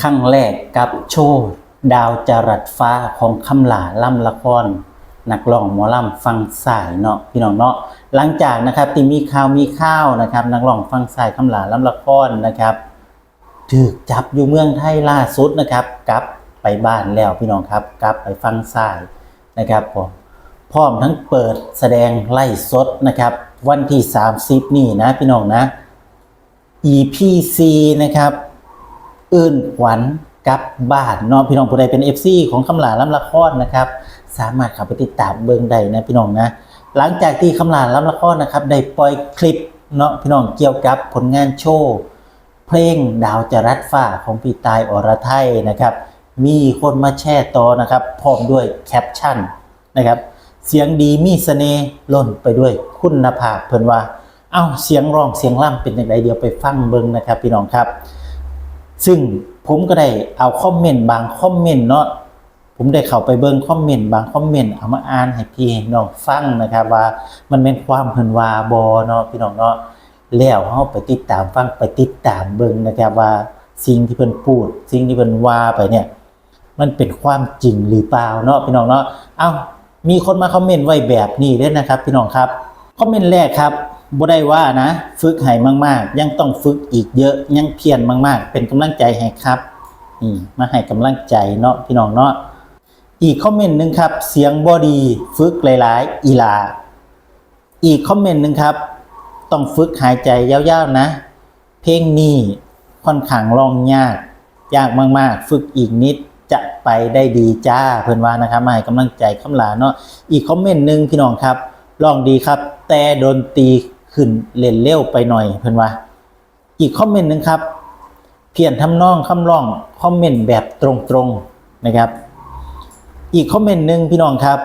ครั้งแรกกับโชว์ดาวจรัสฟ้าของคำหลาล่ำละครนักร้องหมอลำฟังสายเนาะพี่น้องเนาะหลังจากนะครับที่มีข่าวมีข้าวนะครับ นักร้องฟังสายคำหลาล่ำละครนะครับถูกจับอยู่เมืองไทยล่าสุดนะครับกลับไปบ้านแล้วพี่น้องครับกลับไปฟังสายนะครับผมพร้อมทั้งเปิดแสดงไล่สดนะครับ วันที่ 30 นี่นะพี่น้องนะ EPC นะครับ อื่นขวัญกับบ้านเนาะพี่น้องผู้ใดเป็น FC ของคำหลาล้ำละครนะครับ สามารถเข้าไปติดตามเบิ่งได้นะพี่น้องนะ หลังจากที่คำหลาล้ำละครนะครับได้ปล่อยคลิปเนาะพี่น้องเกี่ยวกับผลงานโชว์เพลงดาวจรัสฟ้าของพี่ตายอรไทยนะครับ มีคนมาแชร์ต่อนะครับ พร้อมด้วยแคปชั่นนะครับ เสียงดีมีเสน่ห์ล้นไปด้วยคุณภาพเพิ่นว่า เอ้าเสียงร้องเสียงล่ำเป็นอย่างไรเดียวไปฟังเบิ่งนะครับ พี่น้องครับ ซึ่งผมก็ได้เอาคอมเมนต์บางคอมเมนต์เนาะผมได้เข้าไปเบิ่งคอมเมนต์บางคอมเมนต์เอามาอ่านให้พี่น้องฟังนะครับว่ามันเป็นความเพิ่นว่าบ่เนาะพี่น้องเนาะแล้วเฮาไปติดตามฟังไปติดตามเบิ่งนะครับว่าสิ่งที่เพิ่นพูด สิ่งที่เพิ่นว่าไปเนี่ย มันเป็นความจริงหรือเปล่าเนาะพี่น้องเนาะเอ้ามีคนมาคอมเมนต์ไว้แบบนี้ด้วยนะครับ พี่น้องครับคอมเมนต์แรกครับ บ่ได้ว่านะ ฝึกให้มาก ๆ ยังต้องฝึกอีกเยอะยังเพียรมาก ๆ เป็นกำลังใจให้ครับนี่มาให้กำลังใจเนาะพี่น้องเนาะอีกคอมเมนต์หนึ่งครับ เสียงบอดีฝึกหลาย ๆ อีลา อีกคอมเมนต์หนึ่งครับ ต้องฝึกหายใจยาว ๆ นะ เพลงนี้ค่อนข้างลองยาก ยากมาก ๆ ฝึกอีกนิดจะไปได้ดีจ้าเพื่อนว่านะครับมาให้กำลังใจคำลาเนาะอีกคอมเมนต์หนึ่งพี่น้องครับลองดีครับ แต่โดนตี ขึ้นเล่นเร็วไปหน่อยเพื่อนว่าอีกคอมเมนต์หนึ่งครับ เพียนทำนองคำร้องคอมเมนต์แบบตรงๆนะครับ อีกคอมเมนต์หนึ่งพี่น้องครับ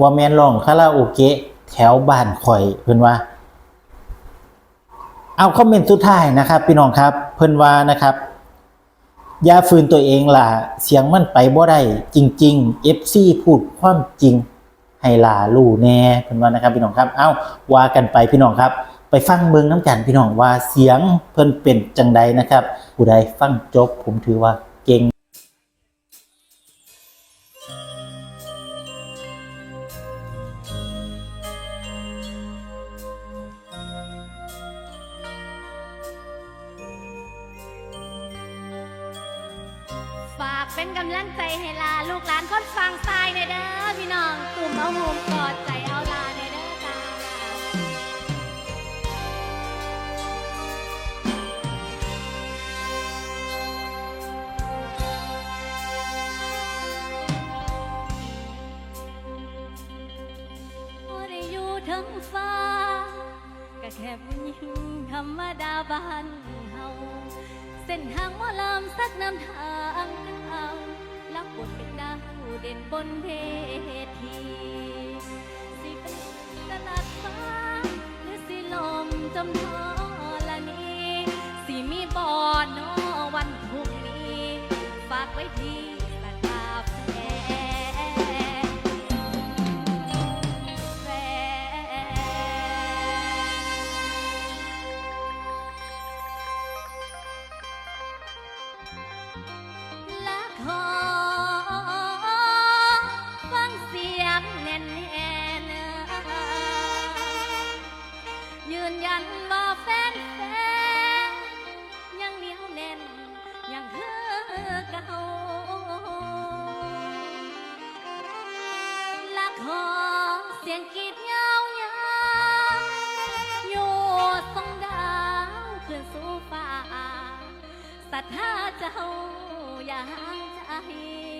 ว่าแมนร้องคาราโอเกะแถวบ้านข่อยเพื่อนว่า เอาคอมเมนต์สุดท้ายนะครับ พี่น้องครับเพื่อนว่านะครับอย่าฝืนตัวเองล่ะเสียงมันไปบ่ได้จริง ๆ FC พูดความจริงให้ล่ารู้แน่เพิ่อนว่านะครับพี่น้องครับ เอ้าว่ากันไปพี่น้องครับ ไปฟังเบิงน้ำกันพี่น้องว่าเสียงเพิ่นเป็นจังใดนะครับผู้ใดฟังจบผมถือว่าเก่งฝากเป็นกำลังใจให้ลาลูกหลานคนฟังทายในเด้อพี่น้องกลุ่มเอาโฮมกอดใจ ทั้งฟ้า ก็แค่ผู้หญิงธรรมดาบ้านเฮาเส้นทางหมอลำสักนำทางนึกเอาลักบทเป็นดาวเด่นบนเวทีสิเป็นตลาดฟ้าหรือสิลมจมทอละนี้สิมีบอดนอน ยืนยันว่าแฟนแฟนยังเหนียวแน่น ยังคือเก่าละขอเสียงกรีดเงาเงาอยู่ส่องดาวขึ้นสู่ฟ้าศรัทธาเจ้าอย่างใจ